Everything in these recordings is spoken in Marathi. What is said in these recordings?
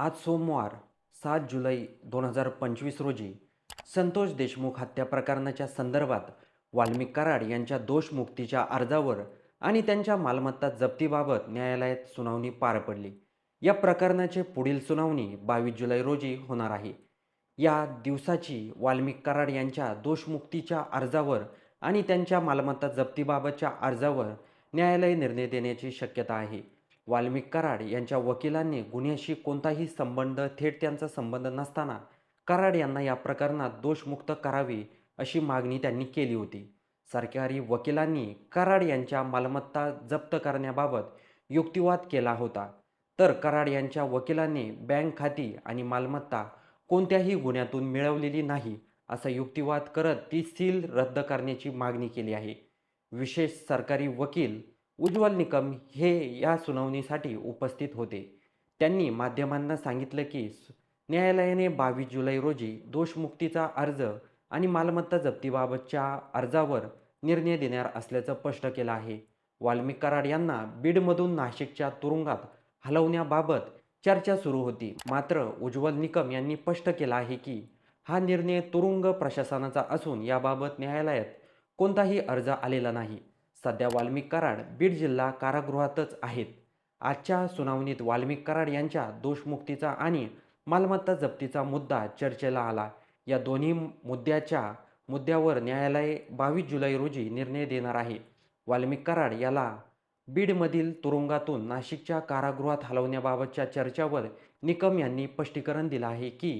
आज सोमवार सात जुलै दोन हजार पंचवीस रोजी संतोष देशमुख हत्या प्रकरणाच्या संदर्भात वाल्मिक कराड यांच्या दोषमुक्तीच्या अर्जावर आणि त्यांच्या मालमत्ता जप्तीबाबत न्यायालयात सुनावणी पार पडली. या प्रकरणाचे पुढील सुनावणी बावीस जुलै रोजी होणार आहे. या दिवसाची वाल्मिक कराड यांच्या दोषमुक्तीच्या अर्जावर आणि त्यांच्या मालमत्ता जप्तीबाबतच्या अर्जावर न्यायालय निर्णय देण्याची शक्यता आहे. वाल्मिक कराड यांच्या वकिलांनी गुन्ह्याशी कोणताही संबंध थेट त्यांचा संबंध नसताना कराड यांना या प्रकरणात दोषमुक्त करावे अशी मागणी त्यांनी केली होती. सरकारी वकिलांनी कराड यांच्या मालमत्ता जप्त करण्याबाबत युक्तिवाद केला होता. तर कराड यांच्या वकिलांनी बँक खाती आणि मालमत्ता कोणत्याही गुन्ह्यातून मिळवलेली नाही असा युक्तिवाद करत ती सील रद्द करण्याची मागणी केली आहे. विशेष सरकारी वकील उज्ज्वल निकम हे या सुनावणीसाठी उपस्थित होते. त्यांनी माध्यमांना सांगितलं की न्यायालयाने बावीस जुलै रोजी दोषमुक्तीचा अर्ज आणि मालमत्ता जप्तीबाबतच्या अर्जावर निर्णय देणार असल्याचं स्पष्ट केलं आहे. वाल्मिक कराड यांना बीडमधून नाशिकच्या तुरुंगात हलवण्याबाबत चर्चा सुरू होती. मात्र उज्ज्वल निकम यांनी स्पष्ट केलं आहे की हा निर्णय तुरुंग प्रशासनाचा असून याबाबत न्यायालयात कोणताही अर्ज आलेला नाही. सध्या वाल्मिक कराड बीड जिल्हा कारागृहातच आहेत. आजच्या सुनावणीत वाल्मिक कराड यांच्या दोषमुक्तीचा आणि मालमत्ता जप्तीचा मुद्दा चर्चेला आला. या दोन्ही मुद्द्याच्या मुद्द्यावर न्यायालय बावीस जुलै रोजी निर्णय देणार आहे. वाल्मिक कराड याला बीडमधील तुरुंगातून नाशिकच्या कारागृहात हलवण्याबाबतच्या चर्चावर निकम यांनी स्पष्टीकरण दिलं आहे की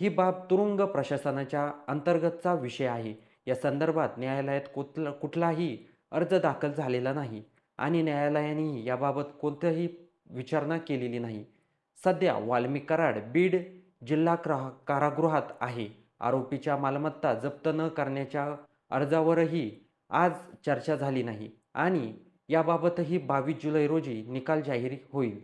ही बाब तुरुंग प्रशासनाच्या अंतर्गतचा विषय आहे. या संदर्भात न्यायालयात कुठला कुठलाही अर्ज दाखल झालेला नाही आणि न्यायालयानेही याबाबत कोणतीही विचारणा केलेली नाही. सध्या वाल्मिक कराड बीड जिल्हा क्रा कारागृहात आहे. आरोपीच्या मालमत्ता जप्त न करण्याच्या अर्जावरही आज चर्चा झाली नाही आणि याबाबतही बावीस जुलै रोजी निकाल जाहीर होईल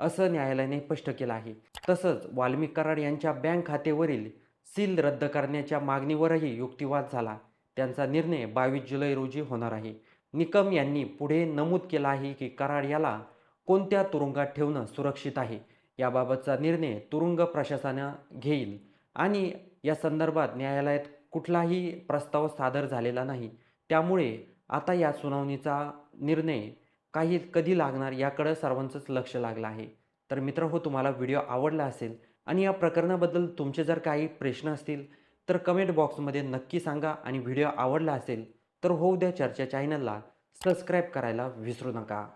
असं न्यायालयाने स्पष्ट केलं आहे. तसंच वाल्मिक कराड यांच्या बँक खातेवरील सील रद्द करण्याच्या मागणीवरही युक्तिवाद झाला. त्यांचा निर्णय बावीस जुलै रोजी होणार आहे. निकम यांनी पुढे नमूद केला आहे की कराड याला कोणत्या तुरुंगात ठेवणं सुरक्षित आहे? याबाबतचा निर्णय तुरुंग प्रशासनानं घेईल आणि या संदर्भात न्यायालयात कुठलाही प्रस्ताव सादर झालेला नाही. त्यामुळे आता या सुनावणीचा निर्णय काही कधी लागणार याकडं सर्वांचंच लक्ष लागलं आहे. तर मित्र हो तुम्हाला व्हिडिओ आवडला असेल आणि या प्रकरणाबद्दल तुमचे जर काही प्रश्न असतील तर कमेंट बॉक्समध्ये नक्की सांगा आणि व्हिडिओ आवडला असेल तर होऊ द्या चर्चा चॅनलला सबस्क्राईब करायला विसरू नका.